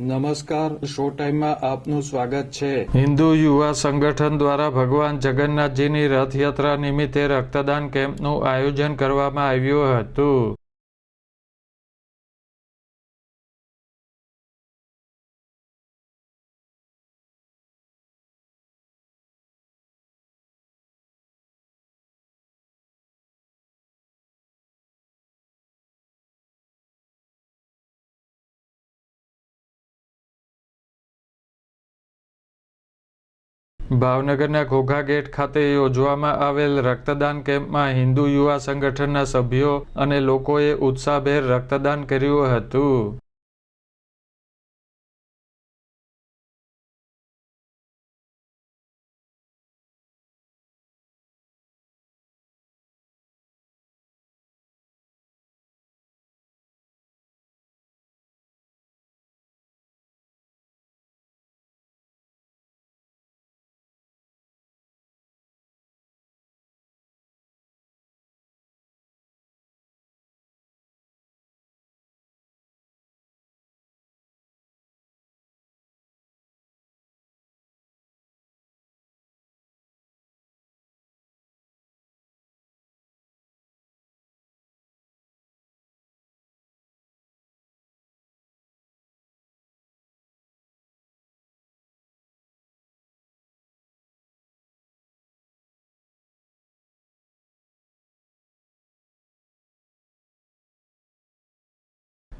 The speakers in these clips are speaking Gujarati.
નમસ્કાર શો ટાઈમમાં આપનું સ્વાગત છે. હિન્દુ યુવા સંગઠન દ્વારા ભગવાન જગન્નાથજીની રથયાત્રા નિમિત્તે રક્તદાન કેમ્પનું આયોજન કરવામાં આવ્યું હતું. ભાવનગરના ઘોઘા ગેટ ખાતે યોજવામાં આવેલ રક્તદાન કેમ્પમાં હિન્દુ યુવા સંગઠનના સભ્યો અને લોકોએ ઉત્સાહભેર રક્તદાન કર્યું હતું.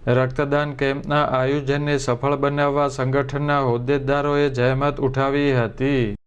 રક્તદાન કેમ્પના આયોજનને સફળ બનાવવા સંગઠનના હોદ્દેદારોએ જહેમત ઉઠાવી હતી.